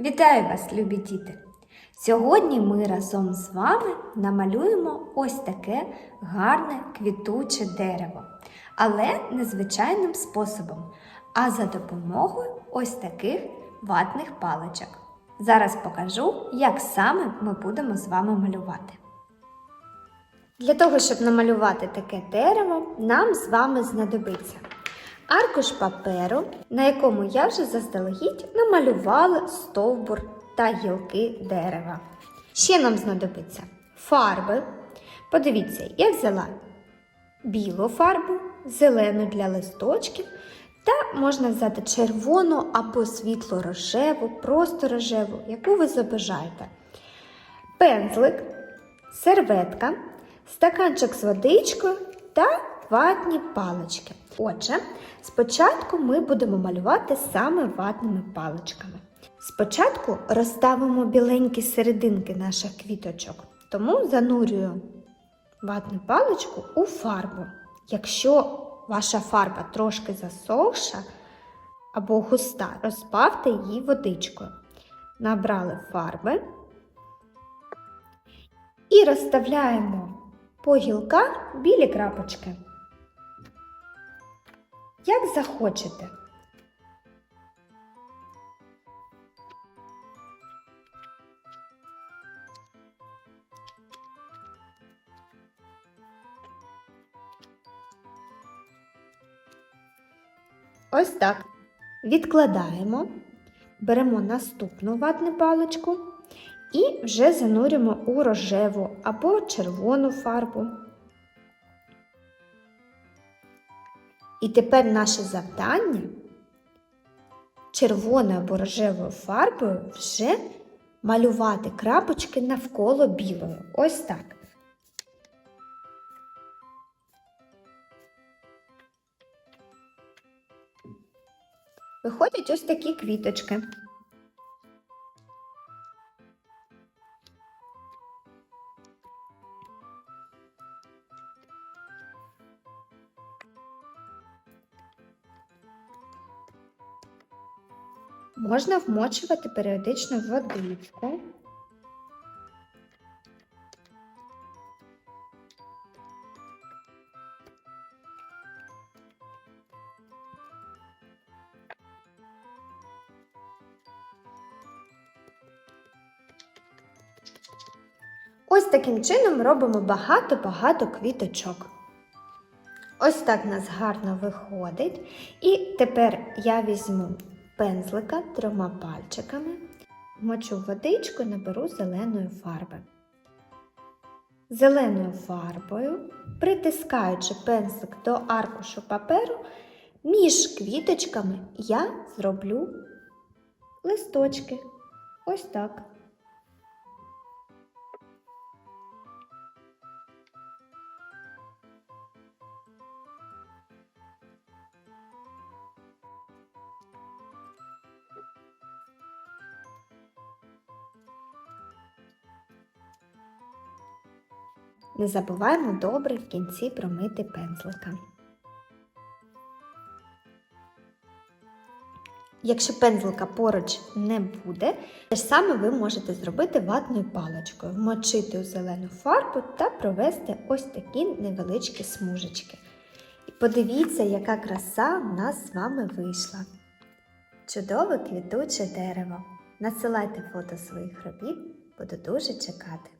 Вітаю вас, любі діти! Сьогодні ми разом з вами намалюємо ось таке гарне квітуче дерево, але незвичайним способом, а за допомогою ось таких ватних паличок. Зараз покажу, як саме ми будемо з вами малювати. Для того, щоб намалювати таке дерево, нам з вами знадобиться аркуш паперу, на якому я вже заздалегідь намалювала стовбур та гілки дерева. Ще нам знадобиться фарби. Подивіться, я взяла білу фарбу, зелену для листочків, та можна взяти червону або світло рожеву, просто рожеву, яку ви забажаєте. Пензлик, серветка, стаканчик з водичкою та ватні палички. Отже, спочатку ми будемо малювати саме ватними паличками. Спочатку розставимо біленькі серединки наших квіточок, тому занурюю ватну паличку у фарбу. Якщо ваша фарба трошки засохша або густа, розбавте її водичкою. Набрали фарби і розставляємо по гілках білі крапочки. Як захочете. Ось так. Відкладаємо, беремо наступну ватну паличку і вже занурюємо у рожеву або червону фарбу. І тепер наше завдання червоною або рожевою фарбою вже малювати крапочки навколо білої. Ось так. Виходять ось такі квіточки. Можна вмочувати періодично в водичку. Ось таким чином робимо багато-багато квіточок. Ось так в нас гарно виходить. І тепер я візьму пензлика трьома пальчиками, вмочу водичку наберу зеленої фарби. Зеленою фарбою, притискаючи пензлик до аркушу паперу, між квіточками я зроблю листочки. Ось так. Не забуваємо добре в кінці промити пензлика. Якщо пензлика поруч не буде, те ж саме ви можете зробити ватною паличкою, вмочити у зелену фарбу та провести ось такі невеличкі смужечки. І подивіться, яка краса в нас з вами вийшла. Чудове квітуче дерево. Насилайте фото своїх робіт, буду дуже чекати.